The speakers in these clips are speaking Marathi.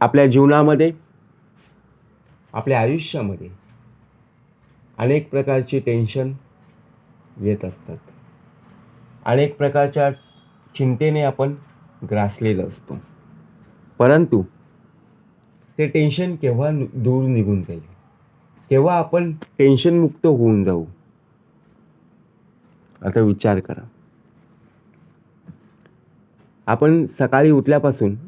आपल्या जीवनामध्ये आपल्या आयुष्यामध्ये अनेक प्रकारची टेन्शन येत असतात. अनेक प्रकारच्या चिंतेने आपण ग्रासलेलो असतो. परंतु ते टेन्शन केव्हा दूर निघून जाईल? केव्हा आपण टेन्शनमुक्त होऊन जाऊ? आता विचार करा. आपण सकाळी उठल्यापासून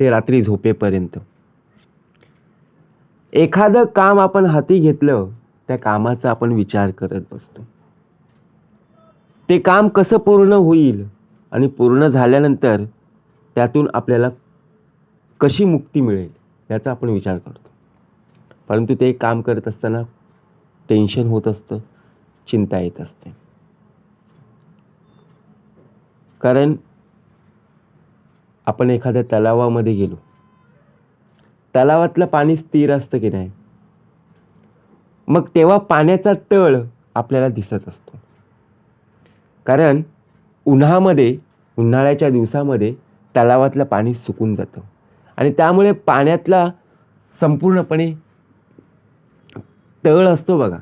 ते रात्री झोपेपर्यंत. एखादं काम आपण हाती घेतलं त्या कामाचा आपण विचार करत बसतो. ते काम कसं पूर्ण होईल आणि पूर्ण झाल्यानंतर त्यातून आपल्याला कशी मुक्ती मिळेल याचा आपण विचार करतो. परंतु ते काम करत असताना टेन्शन होत असतं चिंता येत असते. कारण आपण एखाद्या तलावामध्ये गेलो. तलावातलं पाणी स्थिर असतं की नाही? मग तेव्हा पाण्याचा तळ आपल्याला दिसत असतो. कारण उन्हामध्ये उन्हाळ्याच्या दिवसामध्ये तलावातलं पाणी सुकून जातं. आणि त्यामुळे पाण्यातला संपूर्णपणे तळ असतो बघा.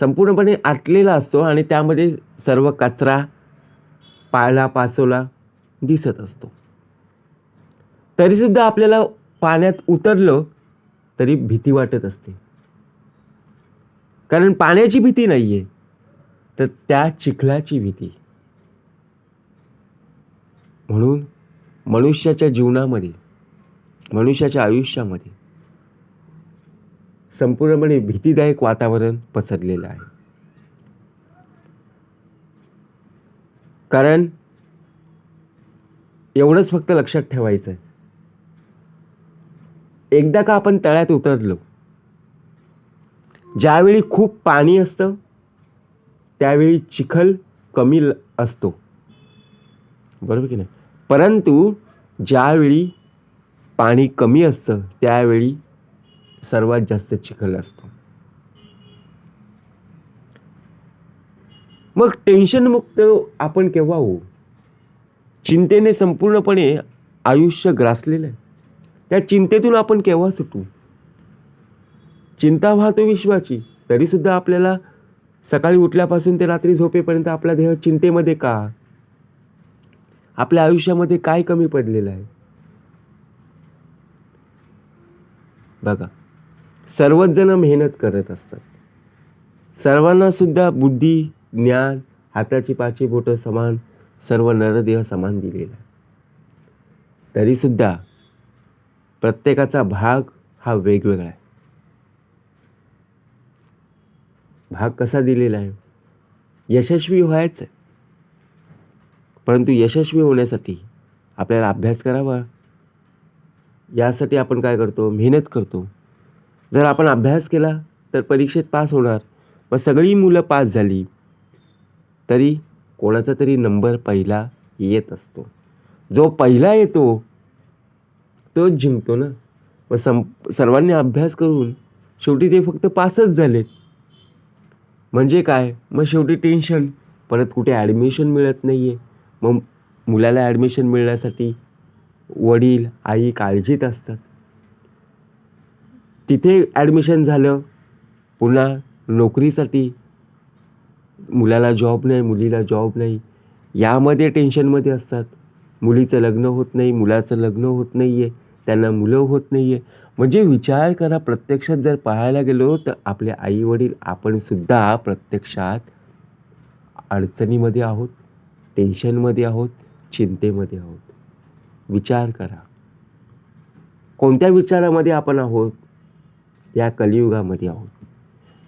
संपूर्णपणे आटलेला असतो आणि त्यामध्ये सर्व कचरा पाळला पाचोला दिसत असतो. तरीसुद्धा आपल्याला पाण्यात उतरलं तरी भीती वाटत असते. कारण पाण्याची भीती नाही आहे तर त्या चिखलाची भीती. म्हणून मनुष्याच्या जीवनामध्ये मनुष्याच्या आयुष्यामध्ये संपूर्णपणे भीतीदायक वातावरण पसरलेलं आहे. कारण एवढंच फक्त लक्षात ठेवायचं आहे एकदा का आपण तळ्यात उतरलो ज्यावेळी खूप पाणी असतं त्यावेळी चिखल कमी ल- असतो. बरोबर की नाही? परंतु ज्यावेळी पाणी कमी असतं त्यावेळी सर्वात जास्त चिखल असतो. मग टेन्शनमुक्त आपण केव्हा होऊ? चिंतेने संपूर्णपणे आयुष्य ग्रासलेलं आहे. त्या चिंतेतून आपण केव्हा सुटू? चिंता वाहतो विश्वाची. तरीसुद्धा आपल्याला सकाळी उठल्यापासून ते रात्री झोपेपर्यंत आपला देह चिंतेमध्ये का? आपल्या आयुष्यामध्ये काय कमी पडलेलं आहे? बघा सर्वच जण मेहनत करत असतात. सर्वांना सुद्धा बुद्धी ज्ञान हाताची पाची बोटं समान सर्व नरदेह समान दिलेला. आहे तरीसुद्धा प्रत्येकाचा भाग हा वेगवेगळा आहे. भाग कसा दिलेला आहे? यशस्वी व्हायचं. आहे परंतु यशस्वी होण्यासाठी आपल्याला अभ्यास करावा. यासाठी आपण काय करतो? मेहनत करतो. जर आपण अभ्यास केला तर परीक्षेत पास होणार. मग सगळी मुलं पास झाली. तरी कोणाचा तरी नंबर पहिला येत असतो. जो पहिला येतो तोच जिंकतो ना. मग सं सर्वांनी अभ्यास करून शेवटी ते फक्त पासच झालेत. म्हणजे काय? मग शेवटी टेन्शन. परत कुठे ॲडमिशन मिळत नाही आहे मग मुलाला ॲडमिशन मिळण्यासाठी वडील आई काळजीत असतात. तिथे ॲडमिशन झालं पुन्हा नोकरीसाठी मुलाला जॉब नाही मुलीला जॉब नाही. यामध्ये टेन्शनमध्ये असतात. मुलीचं लग्न होत नाही मुलाचं लग्न होत नाही आहे त्यांना मुलं होत नाही आहे म्हणजे विचार करा प्रत्यक्षात जर पाहायला गेलो तर आपले आई वडील आपणसुद्धा प्रत्यक्षात अडचणीमध्ये आहोत टेन्शनमध्ये आहोत चिंतेमध्ये आहोत. विचार करा. कोणत्या विचारामध्ये आपण आहोत? या कलियुगामध्ये आहोत.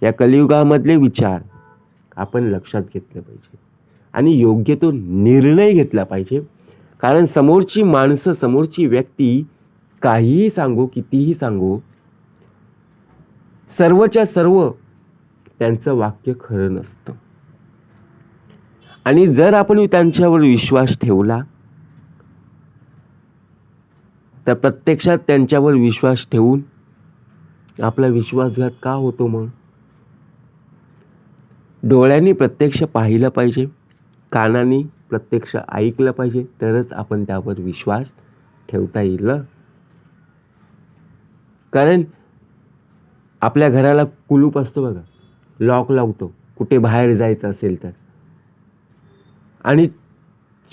या कलियुगामधले विचार. आपण लक्षात घेतलं पाहिजे. आणि योग्य तो निर्णय घेतला पाहिजे. कारण समोरची माणसं समोरची व्यक्ती काहीही सांगू कितीही सांगू सर्वच्या सर्व त्यांचं वाक्य खरं नसतं. आणि जर आपण त्यांच्यावर विश्वास ठेवला तर प्रत्यक्षात त्यांच्यावर विश्वास ठेवून आपला विश्वासघात का होतो मग? डोळ्यांनी प्रत्यक्ष पाहिलं पाहिजे कानाने प्रत्यक्ष ऐकलं पाहिजे तरच आपण त्यावर विश्वास ठेवता येईल ना? कारण आपल्या घराला कुलूप असतो बघा. लॉक लावतो. कुठे बाहेर जायचं असेल तर. आणि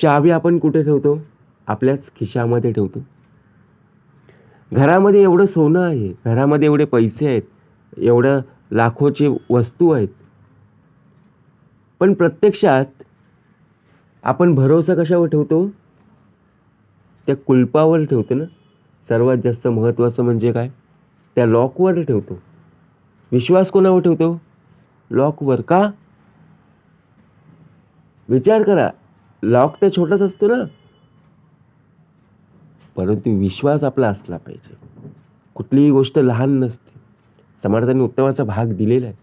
चावी आपण कुठे ठेवतो? आपल्याच खिशामध्ये ठेवतो. घरामध्ये एवढं सोनं आहे. घरामध्ये एवढे पैसे आहेत. एवढं लाखोचे वस्तू आहेत. पण प्रत्यक्षात आपण भरोसा कशावर ठेवतो? त्या कुलपावर ठेवतो ना. सर्वात जास्त महत्त्वाचं म्हणजे काय? त्या लॉकवर ठेवतो. विश्वास कोणावर ठेवतो? लॉकवर. का? विचार करा. लॉक तर छोटाच असतो ना. परंतु विश्वास आपला असला पाहिजे. कुठलीही गोष्ट लहान नसते. समर्थांनी उत्तमाचा भाग दिलेला आहे.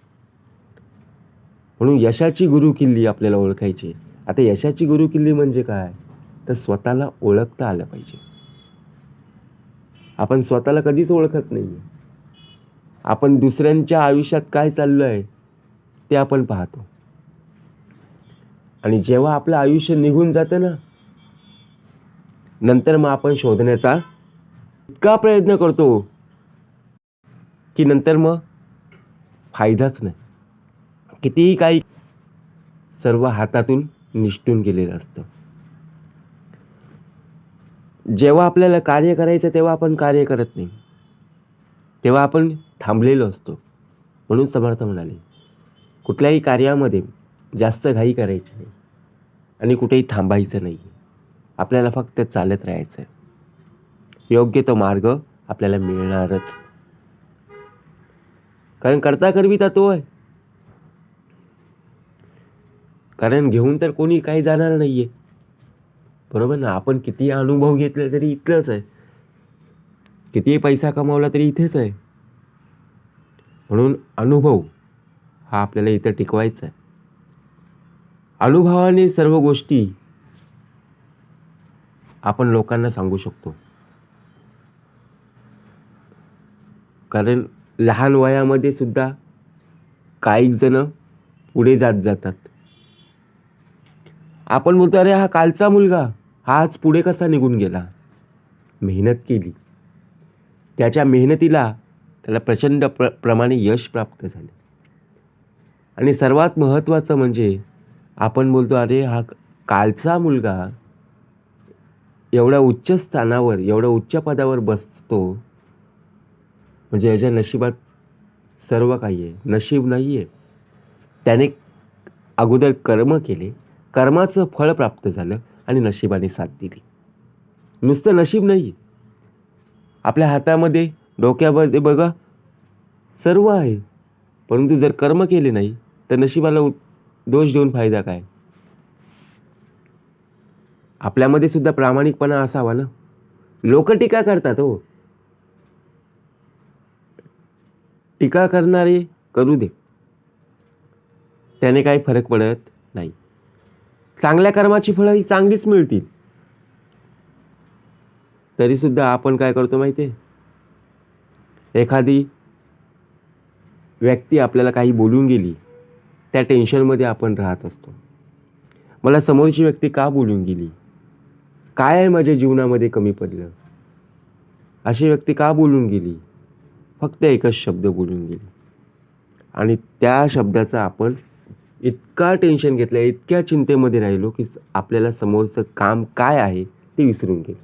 म्हणून यशाची गुरुकिल्ली आपल्याला ओळखायची आता यशाची गुरुकिल्ली म्हणजे काय? तर स्वतःला ओळखता आलं पाहिजे. आपण स्वतःला कधीच ओळखत नाही आपण दुसऱ्यांच्या आयुष्यात काय चाललं आहे ते आपण पाहतो. आणि जेव्हा आपलं आयुष्य निघून जातं ना नंतर मग आपण शोधण्याचा इतका प्रयत्न करतो की नंतर मग फायदाच नाही. कितीही काही सर्व हातातून निष्ठून गेलेलं असतं. जेव्हा आपल्याला कार्य करायचं तेव्हा आपण कार्य करत नाही. तेव्हा आपण थांबलेलो असतो. म्हणून समर्थ म्हणाले कुठल्याही कार्यामध्ये जास्त घाई करायची नाही आणि कुठेही थांबायचं नाही. आपल्याला फक्त चालत राहायचं योग्य तो मार्ग आपल्याला मिळणारच. कारण करता करविता तो आहे. कारण घेऊन तर कोणी काही जाणार नाही आहे बरोबर ना? आपण किती अनुभव घेतले तरी इथलंच आहे. कितीही पैसा कमावला तरी इथेच आहे. म्हणून अनुभव हा आपल्याला इथं टिकवायचा आहे. अनुभवाने सर्व गोष्टी आपण लोकांना सांगू शकतो. कारण लहान वयामध्ये सुद्धा काही जणं पुढे जात जातात. आपण बोलतो अरे हा कालचा मुलगा. हा आज पुढे कसा निघून गेला? मेहनत केली. त्याच्या मेहनतीला त्याला प्रचंड प्र प्रमाणे यश प्राप्त झाले. आणि सर्वात महत्त्वाचं म्हणजे आपण बोलतो अरे हा कालचा मुलगा एवढ्या उच्च स्थानावर एवढ्या उच्च पदावर बसतो. म्हणजे याच्या नशिबात सर्व काही आहे. नशीब नाही आहे त्याने अगोदर कर्म केले. कर्माचं फळ प्राप्त झालं आणि नशिबाने साथ दिली. नुसतं नशीब नाही. आपल्या हातामध्ये डोक्यामध्ये बघा सर्व आहे. परंतु जर कर्म केले नाही तर नशिबाला दोष देऊन फायदा काय? आपल्यामध्ये सुद्धा प्रामाणिकपणा असावा ना? लोक टीका करतात हो. टीका करणारे करू दे. त्याने काही फरक पडत नाही. चांगल्या कर्माची फळं ही चांगलीच मिळतील. तरीसुद्धा आपण काय करतो माहिती आहे? एखादी व्यक्ती आपल्याला काही बोलून गेली त्या टेन्शनमध्ये आपण राहत असतो. मला समोरची व्यक्ती का बोलून गेली? काय आहे माझ्या जीवनामध्ये कमी पडलं? अशी व्यक्ती का बोलून गेली? फक्त एकच शब्द बोलून गेली. आणि त्या शब्दाचा आपण इतका टेन्शन घेतलं इतक्या चिंतेमध्ये राहिलो की आपल्याला समोरचं काम काय आहे ते विसरून गेलो.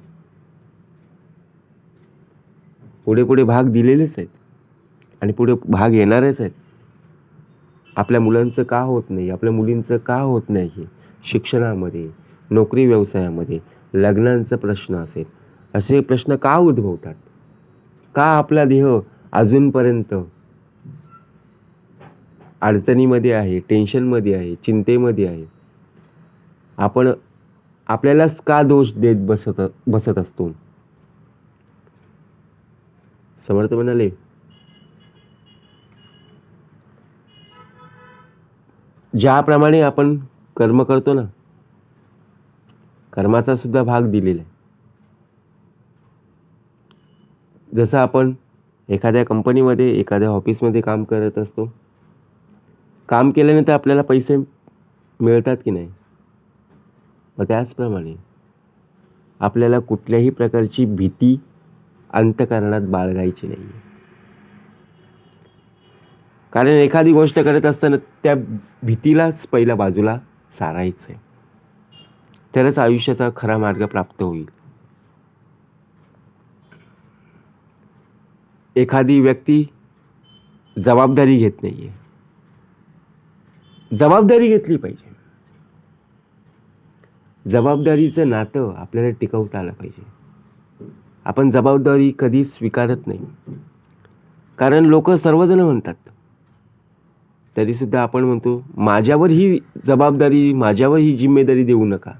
पुढे पुढे भाग दिलेलेच आहेत आणि पुढे भाग येणारच आहेत. आपल्या मुलांचं का होत नाही आपल्या मुलींचं का होत नाही शिक्षणामध्ये नोकरी व्यवसायामध्ये लग्नांचा प्रश्न असेल असे प्रश्न का उद्भवतात? का आपला देह अजूनपर्यंत अडचणीमध्ये आहे टेन्शनमध्ये आहे चिंतेमध्ये आहे. आपण आपल्यालाच का दोष देत बसत बसत असतो? समर्थ म्हणाले ज्याप्रमाणे आपण कर्म करतो ना कर्माचा सुद्धा भाग दिलेला आहे. जसं आपण एखाद्या कंपनीमध्ये एखाद्या ऑफिसमध्ये काम करत असतो काम केल्याने तर आपल्याला पैसे मिळतात की नाही? मग त्याचप्रमाणे आपल्याला कुठल्याही प्रकारची भीती अंतकरणात बाळगायची नाही आहे कारण एखादी गोष्ट करत असताना त्या भीतीलाच पहिल्या बाजूला सारायचं आहे तरच आयुष्याचा खरा मार्ग प्राप्त होईल. एखादी व्यक्ती जबाबदारी घेत नाही आहे जबाबदारी घेतली पाहिजे. जबाबदारीचं नातं आपल्याला टिकवता आलं पाहिजे. आपण जबाबदारी कधी स्वीकारत नाही. कारण लोक सर्वजण म्हणतात. तरीसुद्धा आपण म्हणतो माझ्यावर ही जबाबदारी माझ्यावर ही जिम्मेदारी देऊ नका.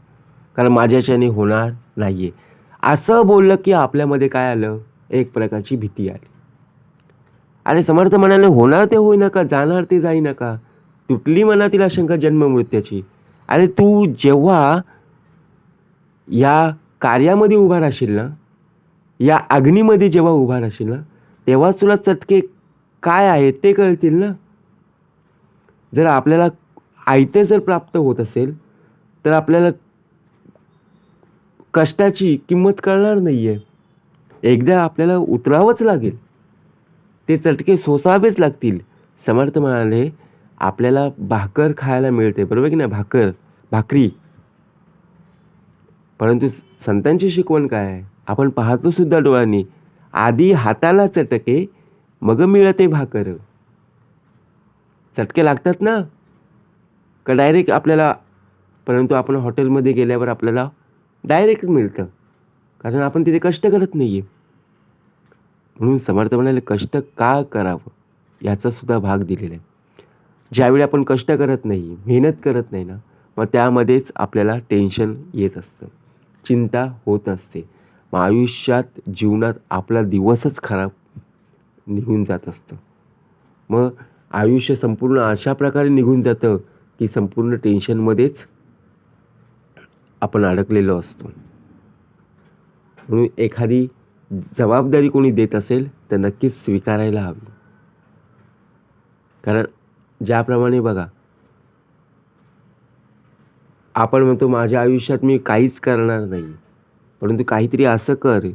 कारण माझ्याच्याने होणार नाही आहे असं बोललं की आपल्यामध्ये काय आलं? एक प्रकारची भीती आली. आणि समर्थ म्हणाले होणार ते होई नका जाणार ते जाई नका तुटली मनातील आशंका जन्म मृत्याची आणि तू जेव्हा या कार्यामध्ये उभा राहशील ना या अग्नीमध्ये जेव्हा उभा राहशील ना तेव्हाच तुला चटके काय आहेत ते कळतील ना. जर आपल्याला आयते जर प्राप्त होत असेल तर आपल्याला कष्टाची किंमत कळणार नाही आहे एकदा आपल्याला उतरावंच लागेल. ते चटके सोसावेच लागतील. समर्थ म्हणाले आपल्याला भाकर खायला मिळते बरोबर की नाही? भाकर भाकरी. परंतु संतांची शिकवण काय? आहे आपण पाहतो सुद्धा डोळ्यांनी आधी हाताला चटके मग मिळते भाकर. चटके लागतात ना? का डायरेक्ट आपल्याला परंतु आपण हॉटेलमध्ये गेल्यावर आपल्याला डायरेक्ट मिळतं. कारण आपण तिथे कष्ट करत नाही आहे म्हणून समर्थ म्हणाले कष्ट का करावं? याचासुद्धा भाग दिलेला आहे. ज्यावेळी आपण कष्ट करत नाही मेहनत करत नाही ना मग त्यामध्येच आपल्याला टेन्शन येत असतं. चिंता होत असते. मग आयुष्यात जीवनात आपला दिवसच खराब निघून जात असतं. मग आयुष्य संपूर्ण अशा प्रकारे निघून जातं की संपूर्ण टेन्शनमध्येच आपण अडकलेलो असतो. म्हणून एखादी जबाबदारी कोणी देत असेल तर नक्कीच स्वीकारायला हवी. कारण ज्याप्रमाणे बघा आपण म्हणतो माझ्या आयुष्यात मी काहीच करणार नाही परंतु काहीतरी असं कर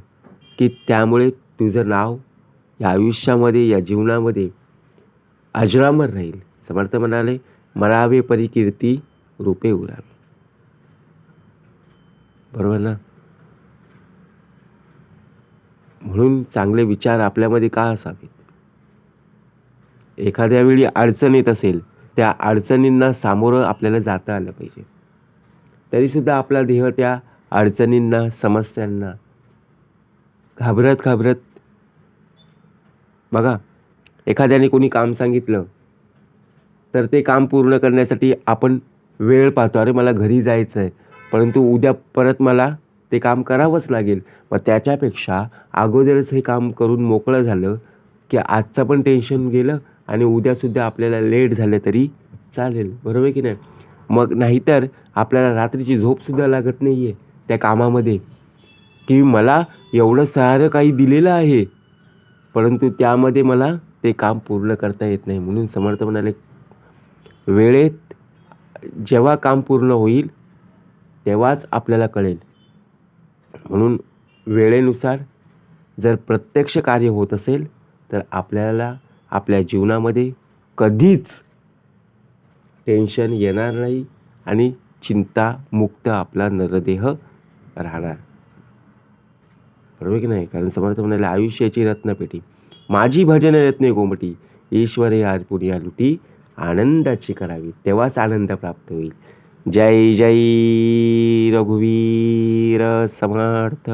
की त्यामुळे तुझं नाव या आयुष्यामध्ये या जीवनामध्ये अजरामर राहील. समर्थ म्हणाले मरावे परिकीर्ती रूपे उरावे. बरोबर ना? म्हणून चांगले विचार आपल्यामध्ये का असावेत? एखाद्या वेळी अडचण येत असेल त्या अडचणींना सामोरं आपल्याला जाता आलं पाहिजे. तरीसुद्धा आपला देह त्या अडचणींना समस्यांना घाबरत घाबरत बघा एखाद्याने कोणी काम सांगितलं तर ते काम पूर्ण करण्यासाठी आपण वेळ पाहतो अरे मला घरी जायचं आहे परंतु उद्या परत मला ते काम करावंच लागेल. मग त्याच्यापेक्षा अगोदरच हे काम करून मोकळं झालं की आजचं पण टेन्शन गेलं आणि उद्यासुद्धा आपल्याला लेट झालं तरी चालेल. बरोबर की नाही? मग नाहीतर आपल्याला रात्रीची झोपसुद्धा लागत नाही आहे त्या कामामध्ये. की मला एवढं सारं काही दिलेलं आहे परंतु त्यामध्ये मला ते काम पूर्ण करता येत नाही. म्हणून समर्थ म्हणाले वेळेत जेव्हा काम पूर्ण होईल तेव्हाच आपल्याला कळेल. म्हणून वेळेनुसार जर प्रत्यक्ष कार्य होत असेल तर आपल्याला आपल्या जीवनामध्ये कधीच टेन्शन येणार नाही आणि चिंतामुक्त आपला नरदेह राहणार. बरोबर की नाही? कारण समर्थ म्हणाले आयुष्याची रत्नपेटी माझी भजन रत्ने गोमटी ईश्वरे यार पुनिया लुटी आनंदाची करावी तेव्हाच आनंद प्राप्त होईल. जय जय रघुवीर समर्थ.